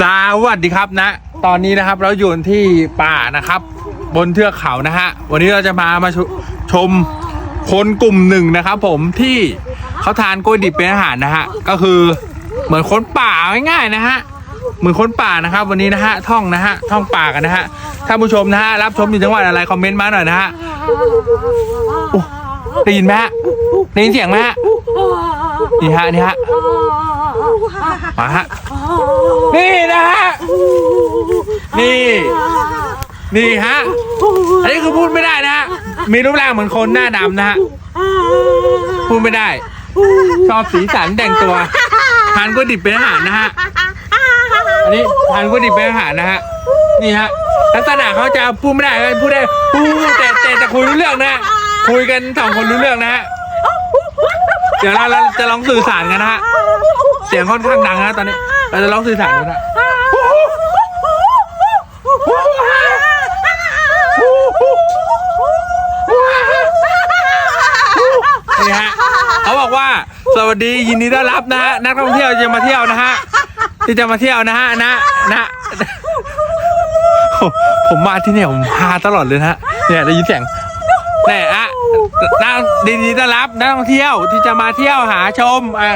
สวัสดีครับนะ ตอนนี้นะครับเราอยู่ที่ป่านะครับ บนเทือกเขานะฮะวันนี้เราจะมามาชชมคนกลุ่มหนึ่งนะครับ ผมที่เขาทานกล้วยดิบเป็นอาหารนะฮะก็คือเหมือนคนป่าง่ายๆนะฮะเหมือนคนป่านะครับ วันนี้นะฮะท่องนะฮะท่องป่ากันนะฮะถ้าผู้ชมนะฮะรับชมอยู่จังหวัดอะไรคอมเมนต์มาหน่อยนะฮะได้ยินไหมฮะได้ยินเสียงไหมฮะนี่ฮะนี่ฮะมาฮะ นี่ นี่ฮะ อันนี้คือพูดไม่ได้นะฮะ มีรูปร่างเหมือนคนหน้าดำนะฮะ พูดไม่ได้ ชอบสีสันแต่งตัว ทานก๋วยดิบเป็นอาหารนะฮะ อันนี้ทานก๋วยดิบเป็นอาหารนะฮะ นี่ฮะ ลักษณะเขาจะพูดไม่ได้ก็พูดได้พูดแต่แต่แต่คุยรู้เรื่องนะฮะ คุยกันสองคนรู้เรื่องนะฮะ เดี๋ยวเราเราจะลองสื่อสารกันนะฮะ เสียงค่อนข้างดังนะตอนนี้ เราจะลองสื่อสารดูนะ นี่ฮะเขาบอกว่าสวัสดียินดีต้อนรับนะฮะนักท่องเที่ยวจะมาเที่ยวนะฮะที่จะมาเที่ยวนะฮะนะนะผมมาที่เนี่ยผมพาตลอดเลยนะฮะเนี่ยได้ยินเสียงแน่อะนักดีต้อนรับนักท่องเที่ยวที่จะมาเที่ยวหาชมอะ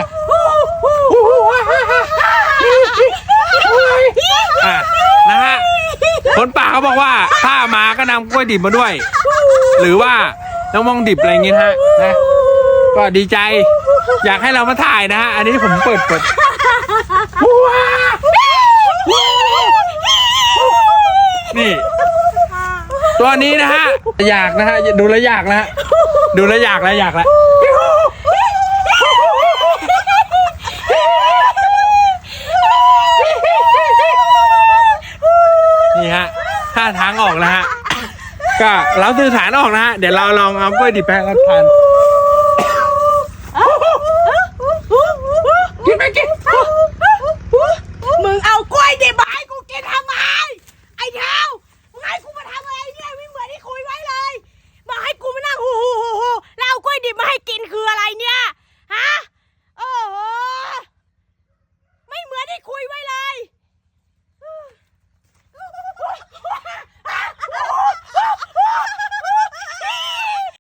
อะนะฮะคนป่าเขาบอกว่าถ้ามาก็นำกล้วยดิบมาด้วย หรือว่าน้ำมองดิบอะไรอย่างงี้นะฮะนะ ก็ดีใจ อยากให้เรามาถ่ายนะฮะ อันนี้ผมเปิดเปิดนี่ ตัวนี้นะฮะ อยากนะฮะ ดูแลอยากนะฮะ ดูแลอยากแล้วอยากแล้วนี่ฮะท่าทางออกนะฮะ ก็เราสื่อสารออกนะฮะ เดี๋ยวเราลองเอากล้วยดิบไปให้เขาทาน freaking who?